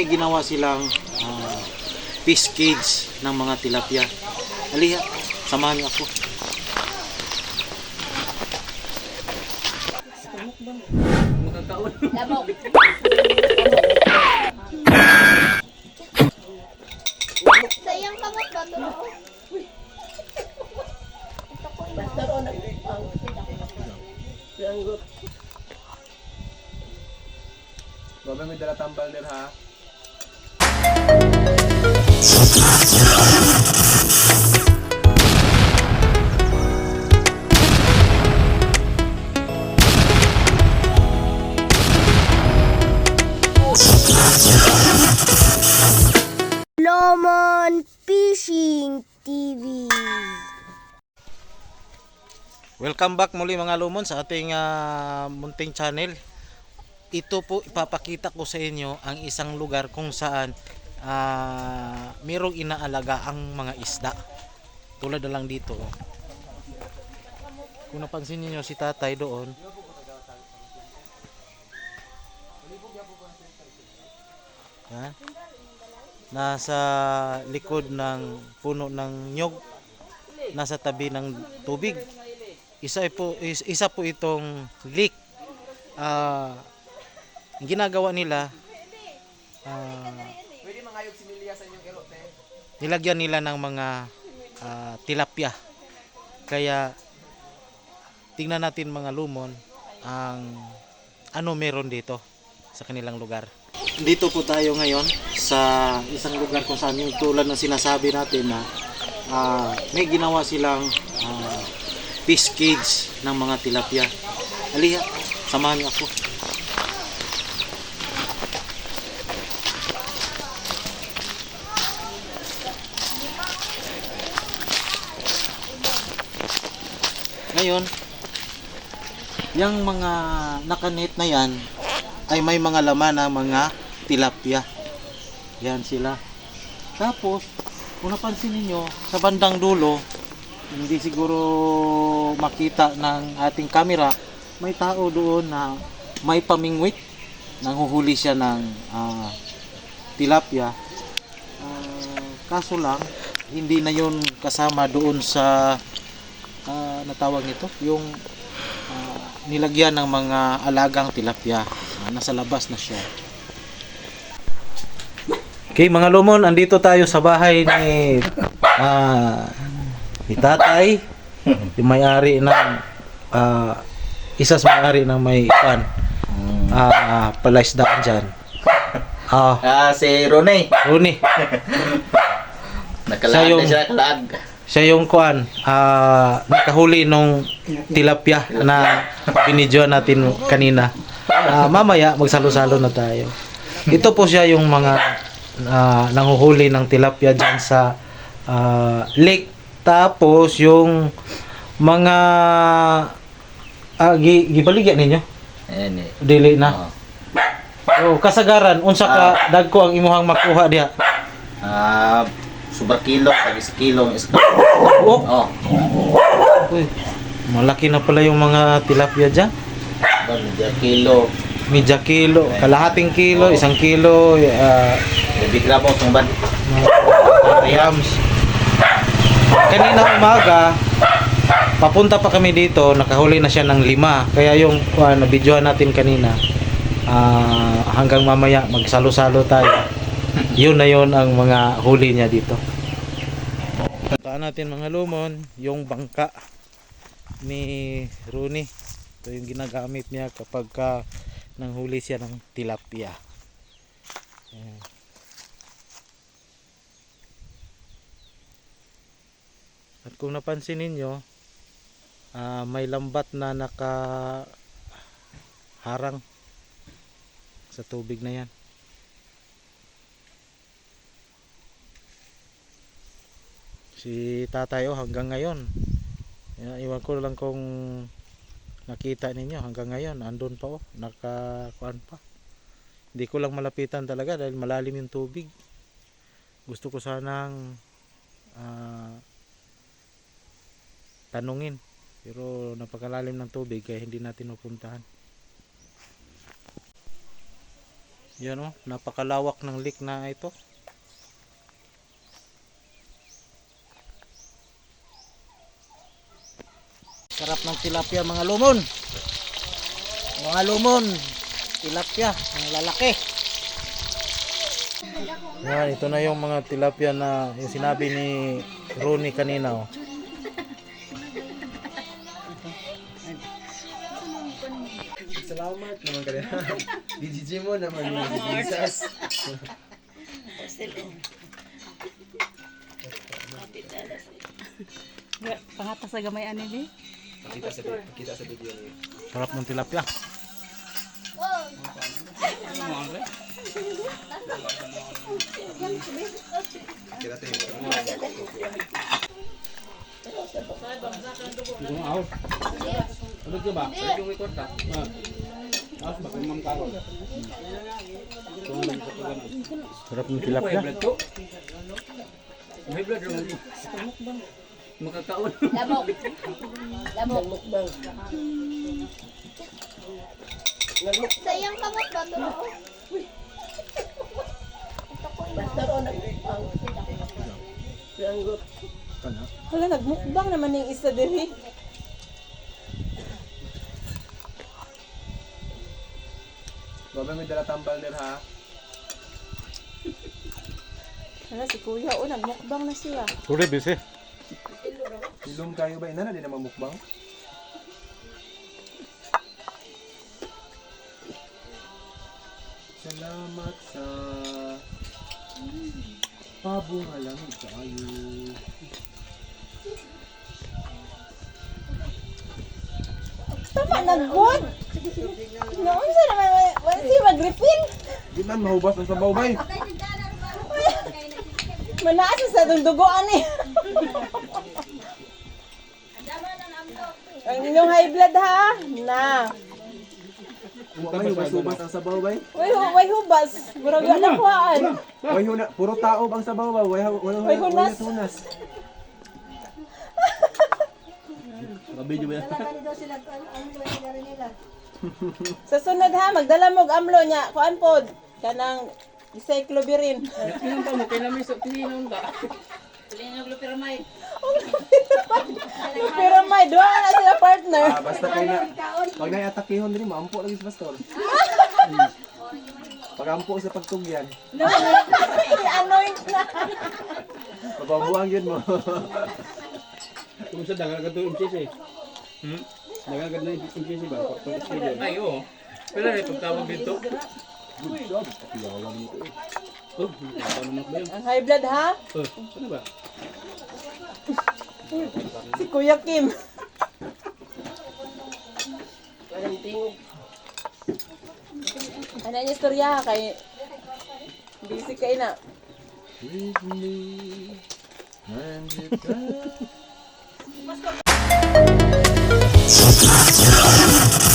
may ginawa silang ah, fish cage ng mga tilapia. Aliha, samahan niyo ako. Sayang kamot ba ito? Baba may dala tambal din ha. Lomon Fishing TV. Welcome back muli mga lumon sa ating ah, munting channel. Ito po ipapakita ko sa inyo ang isang lugar kung saan ah, mayroong inaalaga ang mga isda. Tulad na lang dito. oh. Kung napansin niyo si tatay doon, Yan. Nasa likod ng puno ng nyog. Nasa tabi ng tubig. Isa po is- isa po itong leak. Ah, ang ginagawa nila ah, Si Milia sa inyong erote. nilagyan nila ng mga ah, tilapia. Kaya tingnan natin mga lumon ang ano meron dito sa kanilang lugar. Dito po tayo ngayon sa isang lugar kung saan yung tulad ng sinasabi natin na ah, may ginawa silang ah, fish cage ng mga tilapia. Aliha, samahan niyo ako. Ngayon, yung mga nakanet na yan ay may mga laman na mga tilapia. Yan sila. Tapos, kung napansin ninyo, sa bandang dulo, hindi siguro makita ng ating camera, may tao doon na may pamingwit. Nanghuhuli siya ng ah, tilapia. Ah, kaso lang, hindi na yon kasama doon sa ah, natawag nito, yung ah, nilagyan ng mga alagang tilapia. Ah, nasa labas na siya. Okay, mga lumon, andito tayo sa bahay ni ah, ni Tatay, yung may-ari ng ah, isa sa may-ari ng may pan. Ah, palaisdaan diyan. Ah, Ah, si Ronnie. Rooney, Nakalag na siya, kalag. Siya yung kuan, ah, nakahuli nung tilapia na binidyoan natin kanina. Ah, mamaya magsalo-salo na tayo. Ito po siya yung mga ah, nanghuhuli ng tilapia dyan sa ah, lake. Tapos yung mga ah, gi, gibaligyan ninyo? Ayan eh. Dili na. Oh. Oh, kasagaran unsa ka dagko ang imuhang makuha diha? Ah, super kilo, tagi sa kilo isa. Oh, Oh, uy, malaki na pala yung mga tilapia diyan. ba medyo kilo. Media kilo, kalahating kilo, isang kilo, uh, Baby grab mo tungban. grams. Kanina umaga, papunta pa kami dito, nakahuli na siya ng lima. Kaya yung uh, nabidyohan natin kanina, ah, hanggang mamaya magsalo-salo tayo. Yun na yun ang mga huli niya dito. Puntaan natin mga lumon, yung bangka ni Rooney. Ito yung ginagamit niya kapag ka nanghuli siya ng tilapia. At kung napansin ninyo, ah, may lambat na naka harang sa tubig na yan. Si tatay oh, hanggang ngayon. Iwan ko lang kung nakita ninyo hanggang ngayon. Andun pa oh nakakuan pa. Hindi ko lang malapitan talaga dahil malalim yung tubig. Gusto ko sanang ah, tanungin. Pero napakalalim ng tubig kaya hindi natin mapuntahan. Yan oh, napakalawak ng lake na ito. Sarap ng tilapia mga lumon. Mga lumon, tilapia, ang lalaki. Yan, ito na yung mga tilapia na yung sinabi ni Ronnie kanina. Oh. Salamat naman ka rin. DGG mo naman yung Jesus. Pangata sa gamay ani ni. Kita sa kita sa video niyo. Sarap ng tilapia. Kita tayo. Sarap ng tilapia. Lamok. Lamok. Sayang kamot ba ito? Hala nagmukbang naman yung isa diri. Babay may dala tambal der ha. Hala si kuya o nagmukbang na siya. Sure, busy. Ilong kayo ba? Ina na din naman mukbang. Salamat sa pabungalamig tayo. Tama nagbuot. Noon sa naman wala siya mag-refill. Di man mahubas ang sabaw bay. Manaasa sa dundugoan eh. Ang inyong high blood ha. Na. May hubas-hubas ang sabaw bay. Way hu- way hubas. Murag wala kuhaan. Way huna, puro tao ang sabaw ba? Way way way, hunas. hunas. Sa sunod ha, magdala mo amlo niya. Kuan pod. Kanang Icyclobirin. Pero may duha na sila partner. Ah, basta kay na pag naiatakihon din maampo lagi si pastor. Pag ampo sa pagtugyan, I-anoint na. mababuang yun mo. Kung sa dagal ka to MCC. Hmm? Dagal ka na MCC ba? Ay, oo. Pero rin pagtawag dito. Oh, ano naman ba yun? Ang high blood ha? Oh, ano ba? Si Kuya Kim. Ano yung istorya? Kay busy kayo na. With me, and you